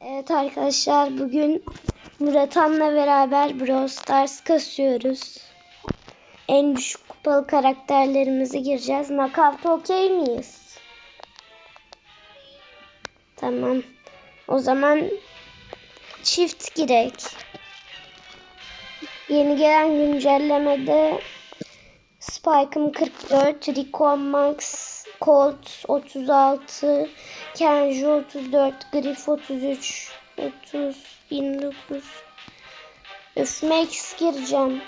Evet arkadaşlar bugün Murat Han'la beraber Brawl Stars kasıyoruz. En düşük kupalı karakterlerimizi gireceğiz. Knockout okey miyiz? Tamam. O zaman çift girek. Yeni gelen güncellemede Spike'ım 44, Rico Max, Colt 36, Kenji 34, Griff 33, 30, 29. Öf Max gireceğim.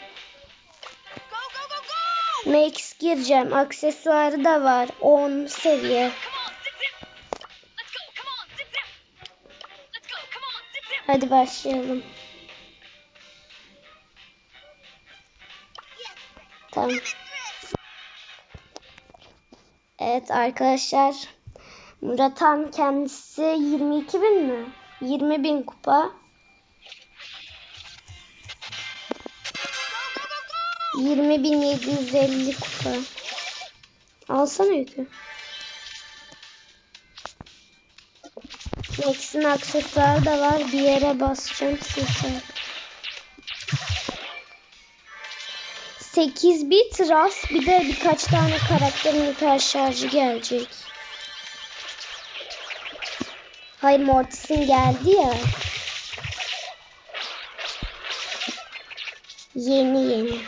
Max gireceğim. Aksesuarı da var. 10 seviye. Hadi başlayalım. Tamam. Evet arkadaşlar. Murat Han kendisi 22 bin mi? 20 bin kupa. 20 bin 750 kupa. Alsana yükü. Max'in aksesuarı da var. Bir yere basacağım size. 8 bit ras bir de birkaç tane karakterin hiper şarjı gelecek. Hayır Mortis'in geldi ya. Yeni yeni.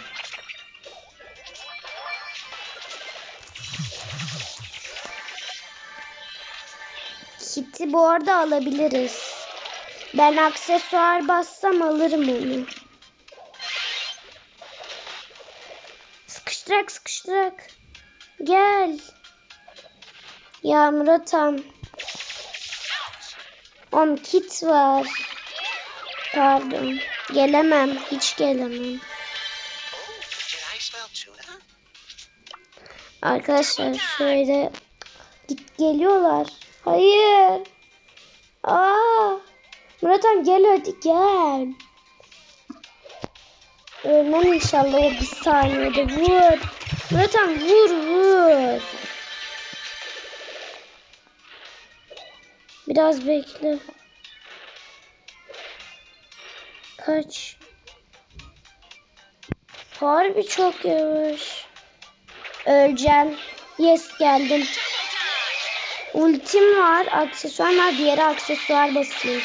Kit'i bu arada alabiliriz. Ben aksesuar bassam alırım onu. Sıkıştırak sıkıştırak. Gel. Ya Murat'ım. Om kit var. Pardon. Gelemem. Hiç gelemem. Arkadaşlar şöyle git geliyorlar. Hayır. Aa. Murat'ım gel hadi gel. Ölmem inşallah o bir saniyede. Vur. Murat'ım vur vur. Biraz bekle. Kaç. Harbi çok yavaş. Öleceğim. Yes geldim. Ultim var. Aksesuar var. Diğeri aksesuar basayım.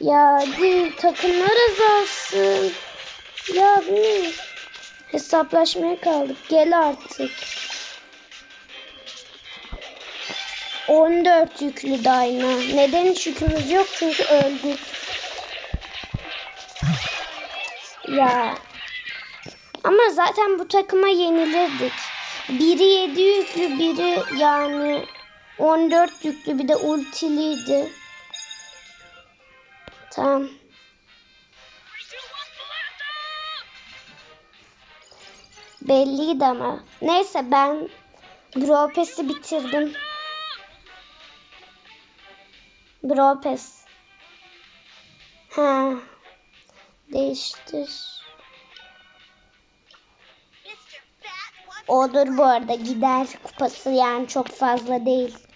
Ya bir takımlar azalsın. Ya bu hesaplaşmaya kaldık. Gel artık. 14 yüklü Dayna. Neden hiç yükümüz yok? Çünkü öldük. Ya. Ama zaten bu takıma yenilirdik. Biri 7 yüklü, biri yani 14 yüklü, bir de ultiliydi. Tamam. Belliydi ama. Neyse ben Gropes'i bitirdim. Gropes. Ha. Değiştir. Odur bu arada gider kupası yani çok fazla değil.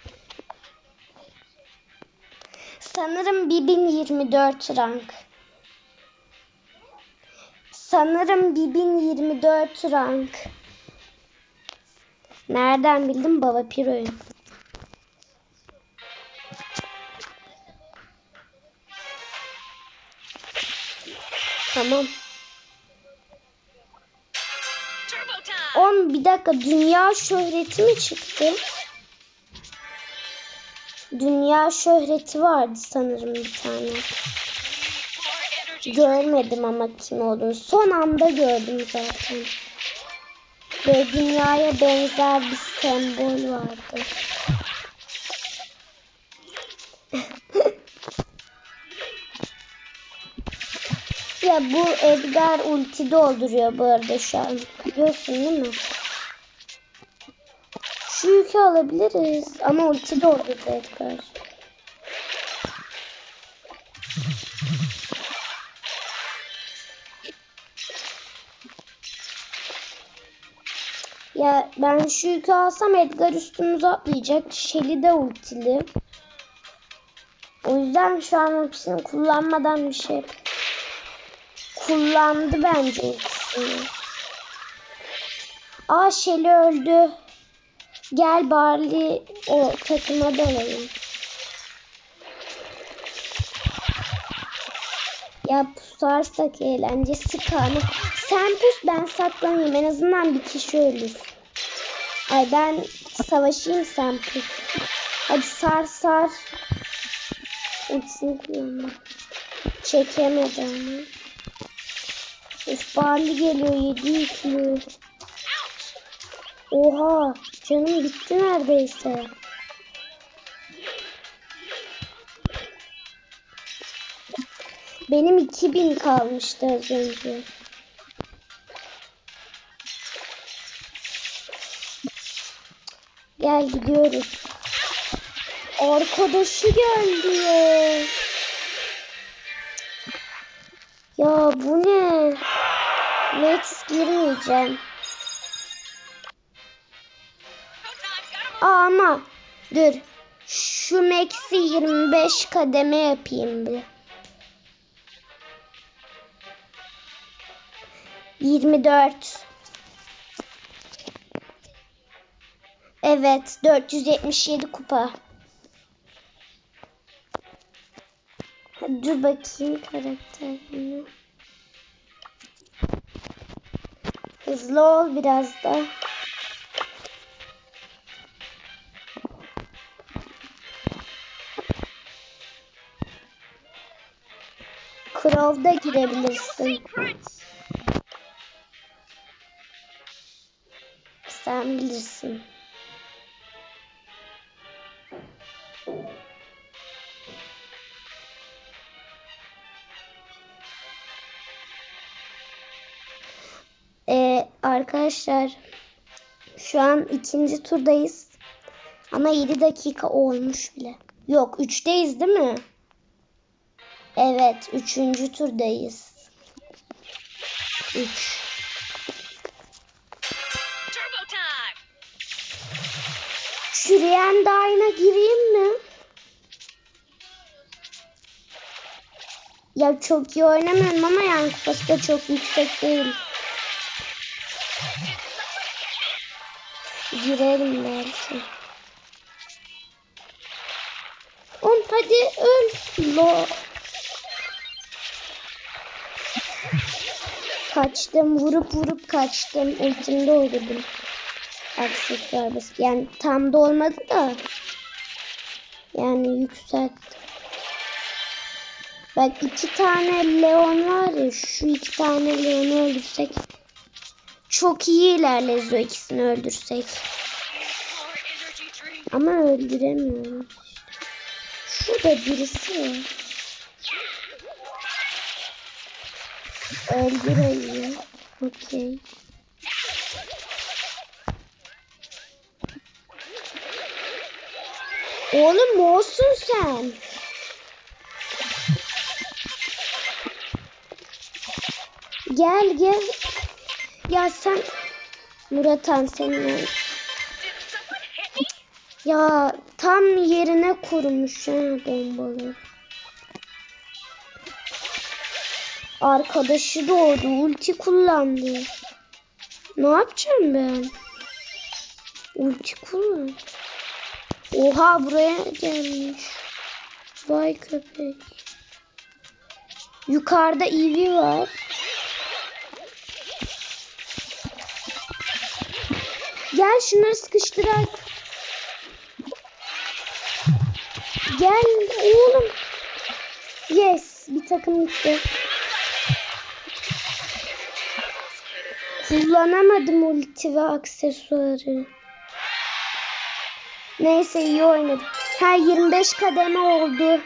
Sanırım 1024 rank. Sanırım 1024 rank. Nereden bildim Baba Piro'yu? Tamam. Turbo time! On bir dakika dünya şöhreti mi çıktı? Dünya şöhreti vardı sanırım bir tane. Görmedim ama kim olduğunu. Son anda gördüm zaten. Ve dünyaya benzer bir sembol vardı. ya bu Edgar ulti dolduruyor bu arada şu an. Biliyorsun değil mi? Şu yükü alabiliriz. Ama ulti doldurdu Edgar. Ya ben şu yükü alsam Edgar üstümüze atlayacak. Shelly de ultili. O yüzden şu an hepsini kullanmadan bir şey kullandı bence ultisini. Aa Shelly öldü. Gel Barley o takıma dalalım. Ya pusarsak eğlencesi kalmaz. Sen pus ben saklanayım. En azından bir kişi ölür. Ay ben savaşayım sen pus. Hadi sar sar. Ultisini kullanma. Çekemedi ama. Üf geliyor yedi yüklü. Oha canım bitti neredeyse. Benim 2000 kalmıştı az önce. Gel gidiyoruz. Arkadaşı geldi ya. Ya bu ne? Max girmeyeceğim. Ama dur. Şu Max'i 25 kademe yapayım bir. 24. Evet, 477 kupa. Dur bakayım karakterine. Hızlı ol biraz da. Crow'da girebilirsin. Sen bilirsin. Ee, arkadaşlar şu an ikinci turdayız. Ama 7 dakika olmuş bile. Yok 3'teyiz değil mi? Evet 3. turdayız. 3. Turbo time. Çürüyen dayına gireyim mi? Ya çok iyi oynamıyorum ama yani kupası da çok yüksek değil. Girerim belki. On hadi öl. Lo. Kaçtım vurup vurup kaçtım. Ultimde öldürdüm. Aksesuar bas. Yani tam da olmadı da. Yani yükselttim. Bak iki tane Leon var ya şu iki tane Leon'u öldürsek çok iyi ilerleriz o ikisini öldürsek. Ama öldüremiyorum. Şurada birisi var. Öldür ayıyı. Okey. Oğlum olsun sen. Gel gel. Ya sen Murat Han senin ya tam yerine kurmuş ha bombalı. Arkadaşı doğdu. Ulti kullandı. Ne yapacağım ben? Ulti kullan. Oha buraya gelmiş. Vay köpek. Yukarıda Eevee var. Gel şunları sıkıştırak. Gel oğlum. Yes. Bir takım gitti. Kullanamadım ulti ve aksesuarı. Neyse iyi oynadım. Ha 25 kademe oldu.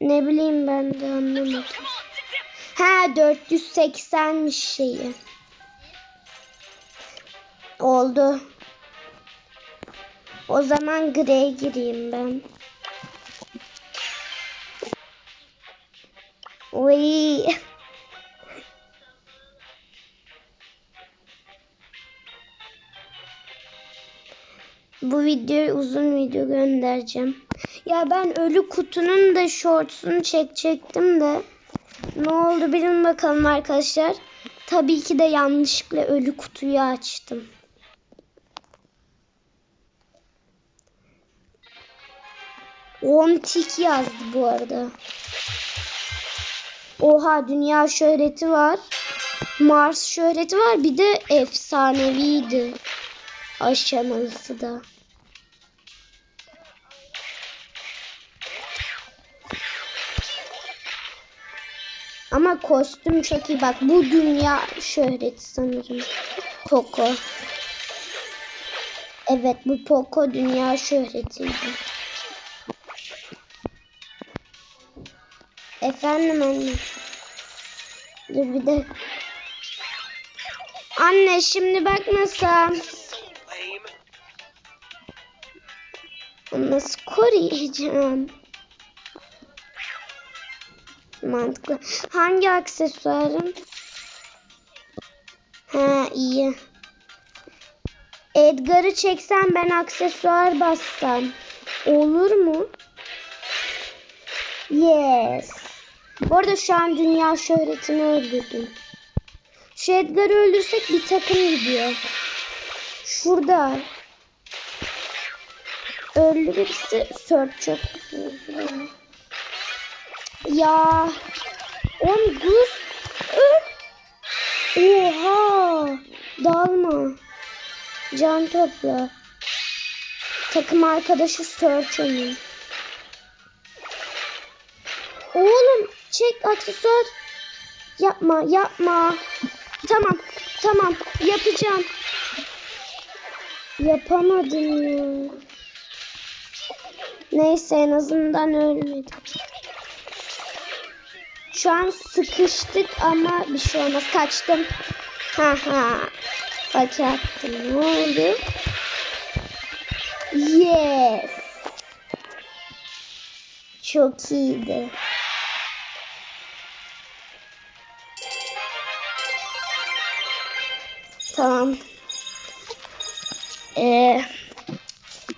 Ne bileyim ben de anlamadım. Ha 480'miş şeyi. Oldu. O zaman grey gireyim ben. Oy. Bu videoyu uzun video göndereceğim. Ya ben ölü kutunun da shortsunu çekecektim de. Ne oldu bilin bakalım arkadaşlar. Tabii ki de yanlışlıkla ölü kutuyu açtım. On tik yazdı bu arada. Oha dünya şöhreti var. Mars şöhreti var. Bir de efsaneviydi. Aşamalısı da. Ama kostüm çok iyi. Bak bu dünya şöhreti sanırım. Poco. Evet bu Poco dünya şöhretiydi. Efendim anne. Dur bir de. Anne şimdi bakmasam. Nasıl koruyacağım? Mantıklı. Hangi aksesuarım? Ha iyi. Edgar'ı çeksen ben aksesuar bassam. Olur mu? Yes. Bu arada şu an dünya şöhretini öldürdüm. Şu Edgar'ı öldürsek bir takım gidiyor. Şurada. Öldü birisi. Search çok. Ya. On dur. Öl. Oha. Dalma. Can topla. Takım arkadaşı Search onun. Oğlum çek aksesuar. Yapma yapma. Tamam tamam yapacağım. Yapamadım ya. Neyse en azından ölmedim. Şu an sıkıştık ama bir şey olmaz. Kaçtım. Ha ha. Bak yaptım. Ne oldu? Yes. Çok iyiydi. Tamam. Ee,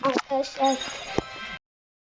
arkadaşlar